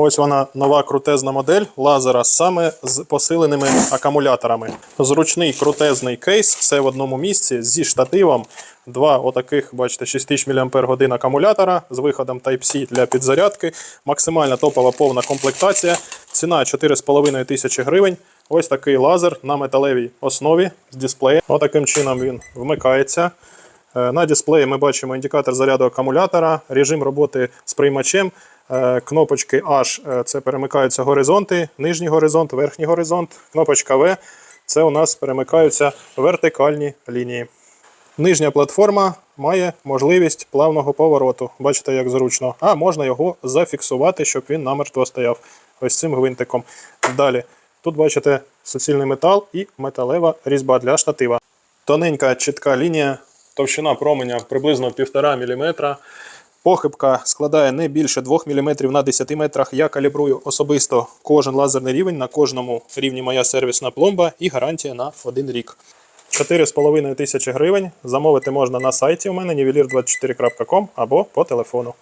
Ось вона нова крутезна модель лазера саме з посиленими акумуляторами. Зручний крутезний кейс, все в одному місці зі штативом. Два отаких, бачите, 6000 мАч акумулятора з виходом Type-C для підзарядки. Максимальна топова повна комплектація. Ціна 4,5 тисячі гривень. Ось такий лазер на металевій основі з дисплеєм. Отаким чином він вмикається. Е, На дисплеї ми бачимо індикатор заряду акумулятора, режим роботи з приймачем. Е, Кнопочки H е, це перемикаються горизонти, нижній горизонт, верхній горизонт. Кнопочка V це у нас перемикаються вертикальні лінії. Нижня платформа має можливість плавного повороту. Бачите, як зручно. А можна його зафіксувати, щоб він намертво стояв. Ось цим гвинтиком. Далі. Тут бачите суцільний метал і металева різьба для штатива. Тоненька чітка лінія, товщина променя приблизно 1,5 мм. Похибка складає не більше 2 мм на 10 метрах. Я калібрую особисто кожен лазерний рівень. На кожному рівні моя сервісна пломба і гарантія на один рік. 4,5 тисячі гривень. Замовити можна на сайті у мене nivelir24.com або по телефону.